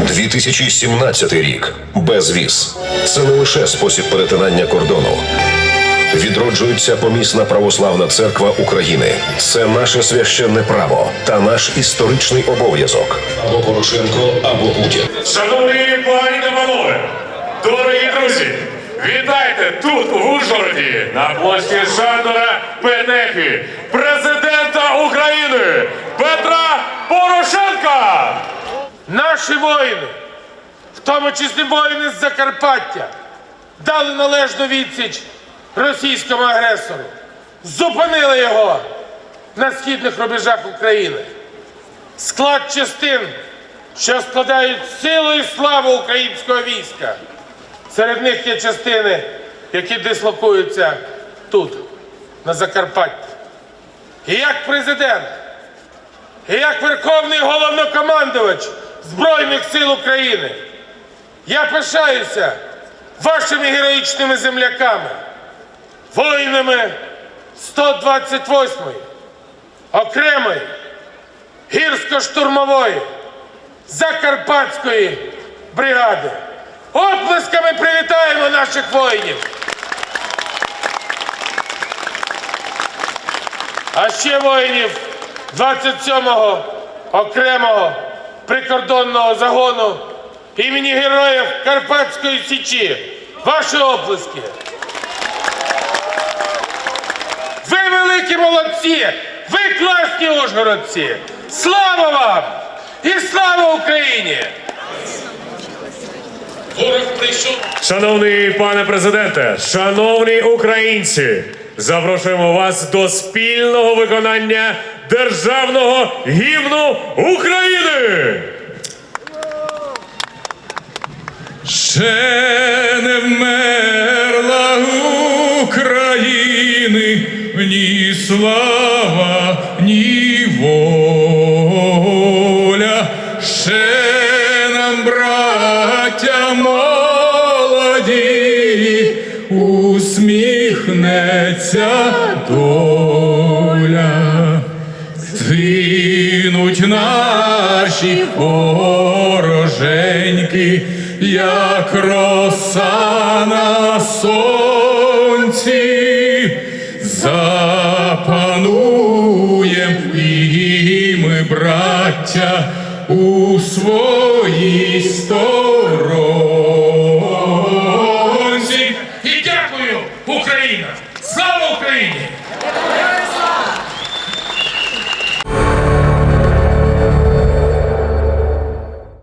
2017 рік. Безвіз. Це не лише спосіб перетинання кордону. Відроджується помісна православна церква України. Це наше священне право та наш історичний обов'язок. Або Порошенко, або Путін. Шановні пані та панове, дорогі друзі, вітайте тут, в Ужгороді, на площі Шандора Петехи, президента України Петра Порошенка! Наші воїни, в тому числі воїни з Закарпаття, дали належну відсіч російському агресору, зупинили його на східних рубежах України. Склад частин, що складають силу і славу українського війська. Серед них є частини, які дислокуються тут, на Закарпатті. І як президент, і як Верховний головнокомандувач Збройних сил України я пишаюся вашими героїчними земляками, воїнами 128-ї, окремої, гірсько-штурмової, Закарпатської бригади. Оплесками привітаємо наших воїнів. А ще воїнів 27-го окремого прикордонного загону імені Героїв Карпатської Січі. Ваші оплески. Ви великі молодці! Ви класні ужгородці! Слава вам! І слава Україні! Шановний пане президенте, шановні українці, запрошуємо вас до спільного виконання державного гімну України. Ще не вмерла України, ні слава, ні воля, ще нам, браття молоді, усміхнеться доля. Згинуть наші вороженьки, як роса на сонці, запануєм і ми, браття, у своїй сторонці. І дякую, Україна! Слава Україні!